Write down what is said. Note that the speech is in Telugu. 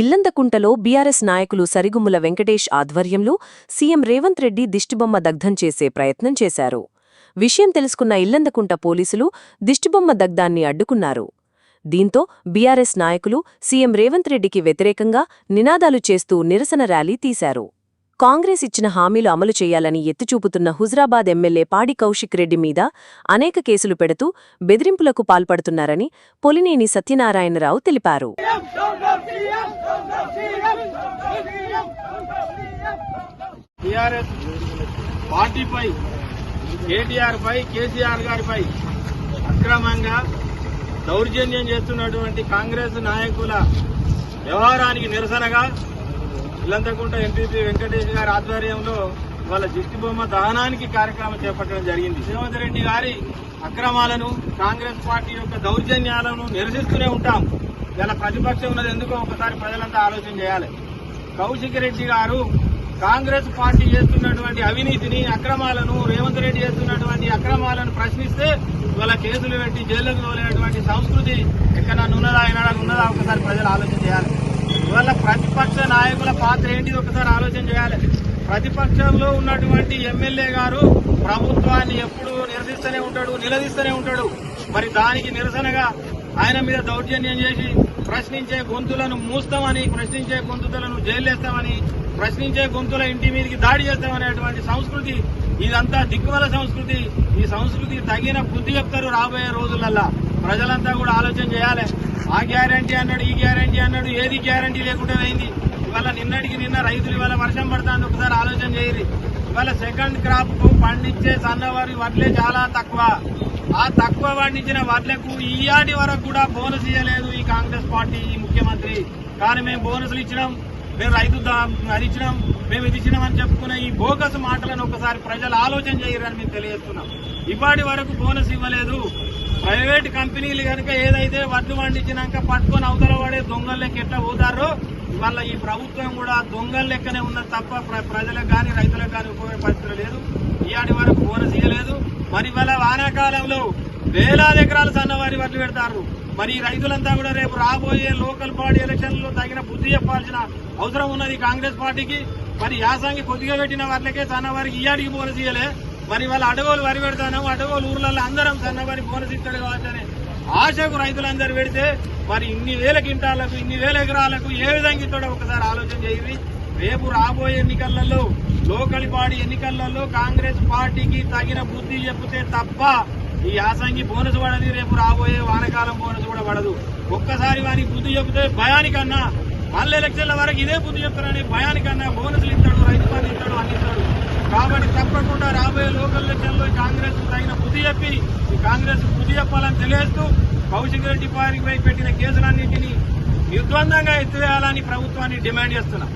ఇల్లందకుంటలో బీఆర్ఎస్ నాయకులు సరిగుమ్ముల వెంకటేష్ ఆధ్వర్యంలో సీఎం రేవంత్ రెడ్డి దిష్టిబొమ్మ దగ్ధం చేసే ప్రయత్నం చేశారు. విషయం తెలుసుకున్న ఇల్లందకుంట పోలీసులు దిష్టిబొమ్మ దగ్ధాన్ని అడ్డుకున్నారు. దీంతో బీఆర్ఎస్ నాయకులు సీఎం రేవంత్ రెడ్డికి వ్యతిరేకంగా నినాదాలు చేస్తూ నిరసన ర్యాలీ తీశారు. కాంగ్రెస్ ఇచ్చిన హామీలు అమలు చేయాలని ఎత్తిచూపుతున్న హుజరాబాద్ ఎమ్మెల్యే పాడి కౌశిక్ రెడ్డి మీద అనేక కేసులు పెడుతూ బెదిరింపులకు పాల్పడుతున్నారని పొలినేని సత్యనారాయణరావు తెలిపారు. టీఆర్ఎస్ పార్టీపై కేటీఆర్ పై కేసీఆర్ గారిపై అక్రమంగా దౌర్జన్యం చేస్తున్నటువంటి కాంగ్రెస్ నాయకుల వ్యవహారానికి నిరసనగా ఇల్లంతకుంట ఎంపీపీ వెంకటేష్ గారి ఆధ్వర్యంలో వాళ్ళ దిష్టిబొమ్మ దహనానికి కార్యక్రమం చేపట్టడం జరిగింది. రేవంత్ రెడ్డి గారి అక్రమాలను కాంగ్రెస్ పార్టీ యొక్క దౌర్జన్యాలను నిరసిస్తూనే ఉంటాం. ఇలా ప్రతిపక్షం ఉన్నది ఎందుకో ఒకసారి ప్రజలంతా ఆలోచన చేయాలి. కౌశిక్ రెడ్డి గారు కాంగ్రెస్ పార్టీ చేస్తున్నటువంటి అవినీతిని అక్రమాలను రేవంత్ రెడ్డి చేస్తున్నటువంటి అక్రమాలను ప్రశ్నిస్తే ఇవాళ కేసులు పెట్టి జైళ్ళకు తోలేటువంటి సంస్కృతి ఎక్కడ ఉన్నదా అయినా ఉన్నదా ఒకసారి ప్రజలు ఆలోచన చేయాలి. ఇవాళ ప్రతిపక్ష నాయకుల పాత్ర ఏంటిది ఒకసారి ఆలోచన చేయాలి. ప్రతిపక్షంలో ఉన్నటువంటి ఎమ్మెల్యే గారు ప్రభుత్వాన్ని ఎప్పుడు నిరసిస్తూనే ఉంటాడు నిలదీస్తూనే ఉంటాడు. మరి దానికి నిరసనగా ఆయన మీద దౌర్జన్యం చేసి ప్రశ్నించే గొంతులను మూస్తామని ప్రశ్నించే గొంతులను జైలేస్తామని ప్రశ్నించే గొంతుల ఇంటి మీదకి దాడి చేస్తామనేటువంటి సంస్కృతి ఇదంతా దిక్కుమల సంస్కృతి. ఈ సంస్కృతికి తగిన బుద్ధి చెప్తారు రాబోయే రోజులల్లా. ప్రజలంతా కూడా ఆలోచన చేయాలి. ఆ గ్యారంటీ అన్నాడు ఈ గ్యారంటీ అన్నాడు ఏది గ్యారంటీ లేకుండా పోయింది. ఇవాళ నిన్నటికి నిన్న రైతులు ఇవాళ వర్షం పడుతుంది ఒకసారి ఆలోచన చేయరు ఇవాళ సెకండ్ క్రాప్ పండించే సన్నవారి వడ్లే చాలా తక్కువ. ఆ తక్కువ పండించిన వడ్లకు ఈయాటి వరకు కూడా బోనస్ ఇవ్వలేదు ఈ కాంగ్రెస్ పార్టీ ఈ ముఖ్యమంత్రి. కానీ మేము బోనస్లు ఇచ్చినాం మేము రైతు అది ఇచ్చినాం మేము ఇది ఇచ్చినామని చెప్పుకునే ఈ బోగస్ మాటలను ఒకసారి ప్రజలు ఆలోచన చేయరని మేము తెలియజేస్తున్నాం. ఇవాటి వరకు బోనస్ ఇవ్వలేదు. ప్రైవేట్ కంపెనీలు కనుక ఏదైతే వడ్లు పండించినాక పట్టుకొని అవతల పడే దొంగల లెక్క ఎట్లా పోతారో ఇవాళ ఈ ప్రభుత్వం కూడా దొంగల లెక్కనే ఉన్నది తప్ప ప్ర- ప్రజలకు కానీ రైతులకు కానీ ఉపయోగ ఇవాటి లేదు ఇయాటి వరకు బోనస్ ఇవ్వలేదు మరి ఇవాళ వానాకాలంలో వేలాది ఎకరాలు సన్నవారి వడ్లు పెడతారు. మరి రైతులంతా కూడా రేపు రాబోయే లోకల్ బాడీ ఎలక్షన్లో తగిన బుద్ధి చెప్పాల్సిన అవసరం ఉన్నది కాంగ్రెస్ పార్టీకి. మరి యాసంగి కొద్దిగా పెట్టిన వాళ్ళకే సన్నవారికి ఇయ్యాడికి బోనస్ ఇయ్యలే. మరి వాళ్ళ అడవులు వరి పెడతాను అడవులు ఊర్లలో అందరం సన్నవారి బోనస్ ఇస్తాడు కావచ్చని ఆశకు రైతులందరూ పెడితే మరి ఇన్ని వేల కింటాలకు ఇన్ని వేల ఎకరాలకు ఏ విధంగా ఇస్తాడో ఒకసారి ఆలోచన చేయండి రేపు రాబోయే ఎన్నికలలో లోకలిపాడి ఎన్నికలలో కాంగ్రెస్ పార్టీకి తగిన బుద్ధి చెప్తే తప్ప ఈ యాసంగి బోనస్ పడది రేపు రాబోయే వానకాలం బోనస్ కూడా పడదు. ఒక్కసారి వారికి బుద్ధి చెబితే భయానికన్నా మళ్ళీ ఎలక్షన్ల వరకు ఇదే బుద్ధి చెప్తారని భయానికన్నా బోనస్లు ఇస్తాడు రైతు బంధు ఇస్తాడు అన్ని ఇస్తాడు. కాబట్టి తప్పకుండా రాబోయే లోకల్ ఎలక్షన్లో కాంగ్రెస్ తగిన బుద్ధి చెప్పి ఈ కాంగ్రెస్ బుద్ధి చెప్పాలని తెలియజేస్తూ కౌశిక్ రెడ్డి వారిపై పెట్టిన కేసులన్నింటినీ నిర్ద్వందంగా ఎత్తివేయాలని ప్రభుత్వాన్ని డిమాండ్ చేస్తున్నాం.